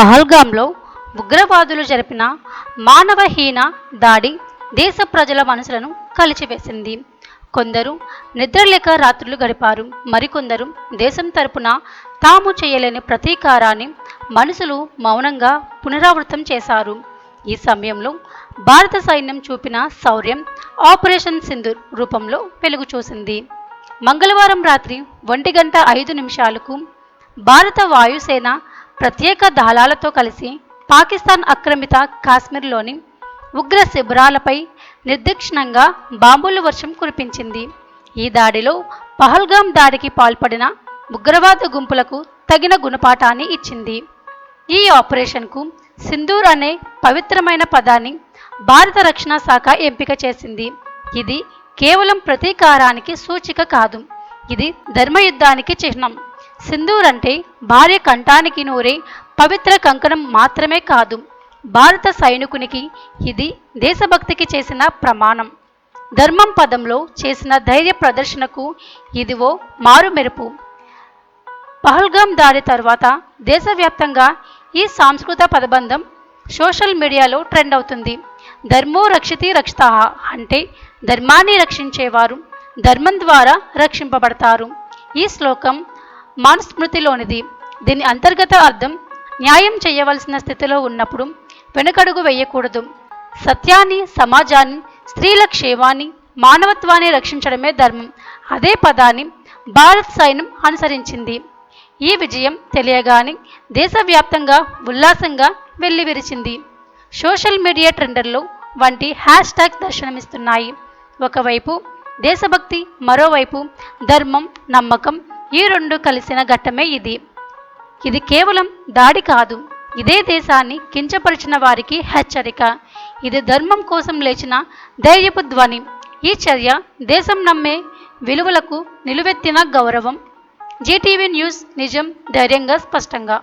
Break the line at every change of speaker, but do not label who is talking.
పహల్గాంలో ఉగ్రవాదులు జరిపిన మానవహీన దాడి దేశ ప్రజల మనసులను కలిచివేసింది. కొందరు నిద్రలేక రాత్రులు గడిపారు. మరికొందరు దేశం తరపున తాము చేయలేని ప్రతీకారాన్ని మనసులు మౌనంగా పునరావృతం చేశారు. ఈ సమయంలో భారత సైన్యం చూపిన శౌర్యం ఆపరేషన్ సింధూర్ రూపంలో వెలుగు చూసింది. మంగళవారం రాత్రి ఒంటి గంట ఐదు నిమిషాలకు భారత వాయుసేన ప్రత్యేక దళాలతో కలిసి పాకిస్తాన్ ఆక్రమిత కాశ్మీర్లోని ఉగ్ర శిబిరాలపై నిర్దిక్షణంగా బాంబుల వర్షం కురిపించింది. ఈ దాడిలో పహల్గాం దాడికి పాల్పడిన ఉగ్రవాద గుంపులకు తగిన గుణపాఠాన్ని ఇచ్చింది. ఈ ఆపరేషన్కు సింధూర్ అనే పవిత్రమైన పదాన్ని భారత రక్షణ శాఖ ఎంపిక చేసింది. ఇది కేవలం ప్రతీకారానికి సూచిక కాదు. ఇది ధర్మయుద్ధానికి చిహ్నం. సింధూరంటే భార్య కంఠానికి నూరే పవిత్ర కంకణం మాత్రమే కాదు. భారత సైనికునికి ఇది దేశభక్తికి చేసిన ప్రమాణం. ధర్మం పదంలో చేసిన ధైర్య ప్రదర్శనకు ఇదివో మారుమెరుపు. పహల్గాం దాడి తర్వాత దేశవ్యాప్తంగా ఈ సాంస్కృత పదబంధం సోషల్ మీడియాలో ట్రెండ్ అవుతుంది. ధర్మో రక్షితి రక్షిత అంటే ధర్మాన్ని రక్షించేవారు ధర్మం ద్వారా రక్షింపబడతారు. ఈ శ్లోకం మనుస్మృతిలోనిది. దీని అంతర్గత అర్థం న్యాయం చేయవలసిన స్థితిలో ఉన్నప్పుడు వెనుకడుగు వేయకూడదు. సత్యాన్ని సమాజాన్ని స్త్రీల క్షేమాన్ని మానవత్వాన్ని రక్షించడమే ధర్మం. అదే పదాన్ని భారత్ సైన్యం అనుసరించింది. ఈ విజయం తెలియగానే దేశవ్యాప్తంగా ఉల్లాసంగా వెల్లివిరిచింది. సోషల్ మీడియా ట్రెండర్లు వంటి హ్యాష్ ట్యాగ్ దర్శనమిస్తున్నాయి. ఒకవైపు దేశభక్తి మరోవైపు ధర్మం నమ్మకం ఈ రెండు కలిసిన ఘట్టమే ఇది. ఇది కేవలం దాడి కాదు. ఇదే దేశాన్ని కించపరిచిన వారికి హెచ్చరిక. ఇది ధర్మం కోసం లేచిన ధైర్యపు ధ్వని. ఈ చర్య దేశం నమ్మే విలువలకు నిలువెత్తిన గౌరవం. జీటీవీ న్యూస్ నిజం ధైర్యంగా స్పష్టంగా.